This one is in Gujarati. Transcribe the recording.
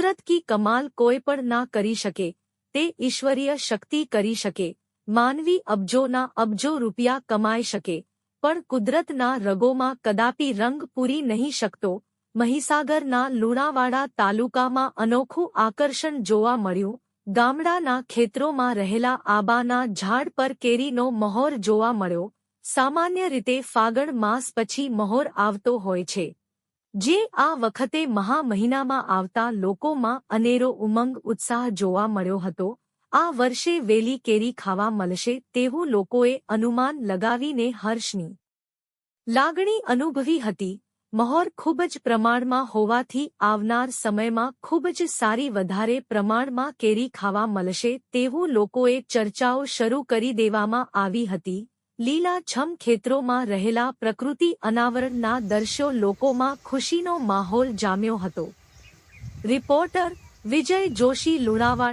કી કમાલ કોઈ પણ ના કરી શકે, તે ઈશ્વરીય શક્તિ કરી શકે, માનવી અબજોના અબજો રૂપિયા કમાઈ શકે, પણ કુદરતના રગોમાં કદાપી રંગ પૂરી નહીં શકતો મહીસાગરના લુણાવાડા તાલુકામાં અનોખું આકર્ષણ જોવા મળ્યું ગામડાના ખેતરોમાં રહેલા આબાના ઝાડ પર કેરીનો મહોર જોવા મળ્યો, સામાન્ય રીતે ફાગણ માસ પછી મહોર આવતો હોય છે. જે આ વખતે મહા મહિનામાં આવતા લોકોમાં અનેરો ઉમંગ ઉત્સાહ જોવા મળ્યો હતો. આ વર્ષે વેલી કેરી ખાવા મળશે તેવું લોકોએ અનુમાન લગાવીને હર્ષની લાગણી અનુભવી હતી. મહોર ખૂબ જ પ્રમાણમાં હોવાથી આવનાર સમયમાં ખૂબ જ સારી વધારે પ્રમાણમાં કેરી ખાવા મળશે તેવું લોકોએ ચર્ચાઓ શરૂ કરી દેવામાં આવી હતી. લીલા છમ ખેતરોમાં રહેલા પ્રકૃતિ અનાવરણના દર્શો લોકોમાં ખુશીનો માહોલ જામ્યો હતો. રિપોર્ટર વિજય જોશી લુણાવાડ